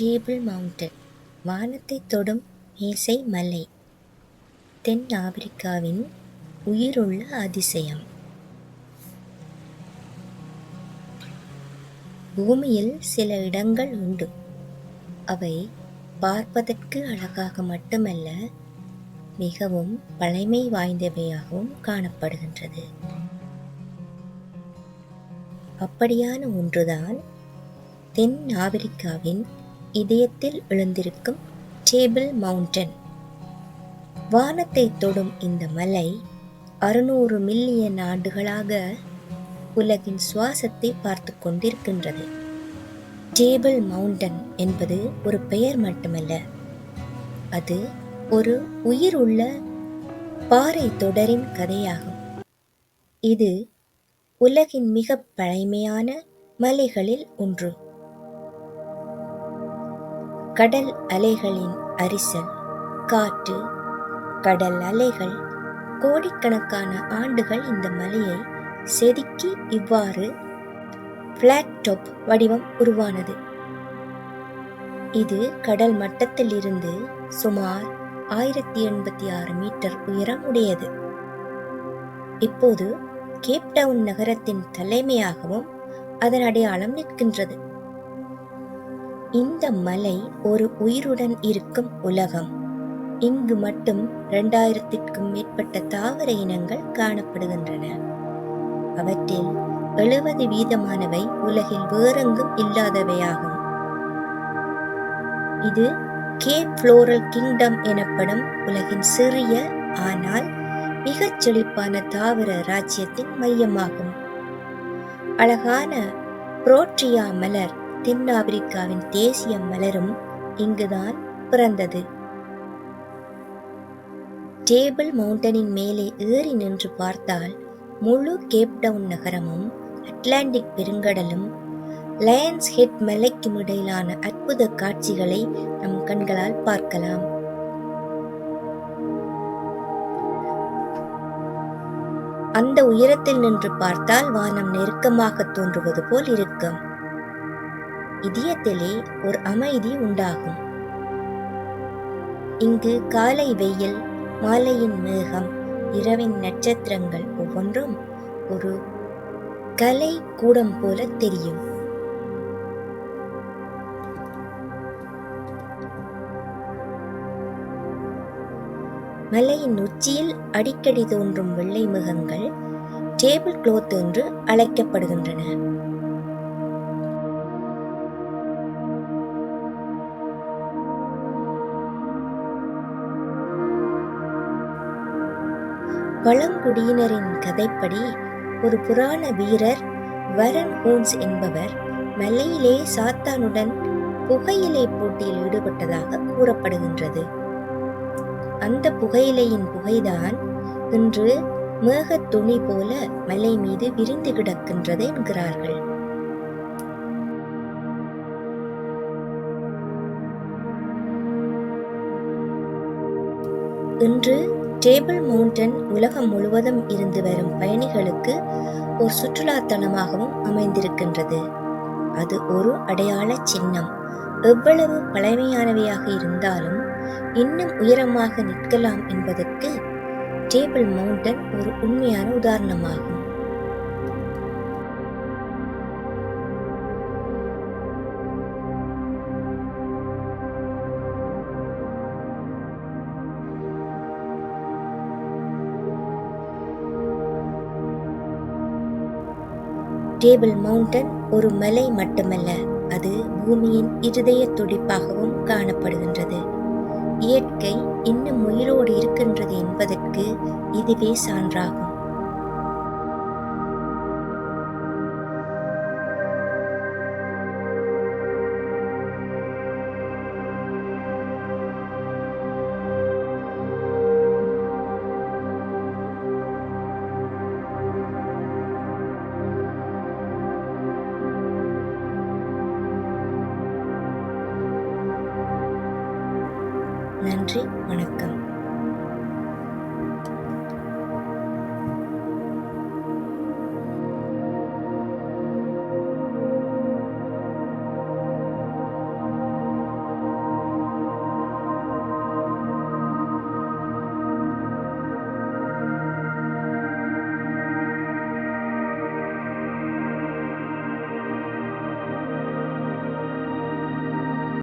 Table mountain வானத்தை தொடும் மேசை மலை. தென் ஆப்பிரிக்காவின் உயிருள்ள அதிசயம். பூமியில் சில இடங்கள் உண்டு. அவை பார்ப்பதற்கு அழகாக மட்டுமல்ல மிகவும் பழமை வாய்ந்தவையாகவும் காணப்படுகின்றது. அப்படியான ஒன்றுதான் தென் ஆப்பிரிக்காவின் இதயத்தில் எழுந்திருக்கும் டேபிள் மவுண்டன் வானத்தை தொடும் இந்த மலை அறுநூறு மில்லியன் ஆண்டுகளாக உலகின் சுவாசத்தை பார்த்து கொண்டிருக்கின்றது. டேபிள் மவுண்டன் என்பது ஒரு பெயர் மட்டுமல்ல. அது ஒரு உயிர் உள்ள பாறை தொடரின் கதையாகும். இது உலகின் மிக பழமையான மலைகளில் ஒன்று. கடல் அலைகளின் அரிசல் காற்று கடல் அலைகள் கோடிக்கணக்கான ஆண்டுகள் இந்த மலையை செதுக்கி இவ்வாறு பிளாட் டாப் வடிவம் உருவானது. இது கடல் மட்டத்தில் இருந்து சுமார் ஆயிரத்தி எண்பத்தி ஆறு மீட்டர் உயரம் உடையது. இப்போது கேப்டவுன் நகரத்தின் தலைமையாகவும் அதன் அடையாளம் நிற்கின்றது. இந்த மலை ஒரு உயிருடன் இருக்கும் உலகம். இங்கு மட்டும் இரண்டாயிரத்திற்கும் மேற்பட்ட தாவர இனங்கள் காணப்படுகின்றன. அவற்றில் எழுபது வீதமானவை உலகில் வேறெங்கும் இல்லாதவையாகும். இது கே புளோரல் கிங்டம் எனப்படும் உலகின் சிறிய ஆனால் மிகச் செழிப்பான தாவர ராஜ்யத்தின் மையமாகும். அழகான புரோட்ரியா மலர் தென்னாப்பிரிக்காவின் தேசிய மலரும் இங்குதான் பிறந்தது. டேபிள் மவுண்டனின் மேலே ஏறி நின்று பார்த்தால் முழு கேப்டவுன் நகரமும் அட்லாண்டிக் பெருங்கடலும் லயன்ஸ் ஹெட் மலைக்கும் இடையிலான அற்புத காட்சிகளை நம் கண்களால் பார்க்கலாம். அந்த உயரத்தில் நின்று பார்த்தால் வானம் நெருக்கமாக தோன்றுவது போல் இருக்கும். இதயத்திலே ஒரு அமைதி உண்டாகும். இங்கு காலை வெயில் மாலையின் மேகம் இரவின் நட்சத்திரங்கள் ஒவ்வொன்றும் ஒரு கலை கூடம் போல தெரியும். மலையின் உச்சியில் அடிக்கடி தோன்றும் வெள்ளை முகங்கள் டேபிள் குளோத் என்று அழைக்கப்படுகின்றன. பழங்குடியினரின் கதைப்படி ஒரு புராண வீரர் வரன் ஹூன்ஸ் என்பவர் மலையிலே சாத்தானுடன் புகையிலை போட்டியில் ஈடுபட்டதாக கூறப்படுகின்றது. அந்த புகையிலையின் புகைதான் இன்று மேகத் துணி போல மலை மீது விரிந்து கிடக்கின்றது என்கிறார்கள். இன்று டேபிள் மவுண்டன் உலகம் முழுவதும் இருந்து வரும் பயணிகளுக்கு ஒரு சுற்றுலாத்தலமாகவும் அமைந்திருக்கின்றது. அது ஒரு அடையாள சின்னம். எவ்வளவு பழமையானவையாக இருந்தாலும் இன்னும் உயரமாக நிற்கலாம் என்பதற்கு டேபிள் மவுண்டன் ஒரு உண்மையான உதாரணமாகும். டேபிள் மவுண்டன் ஒரு மலை மட்டுமல்ல அது பூமியின் இருதய துடிப்பாகவும் காணப்படுகின்றது. இயற்கை இன்னும் உயிரோடு இருக்கின்றது என்பதற்கு இதுவே சான்றாகும். நன்றி வணக்கம்.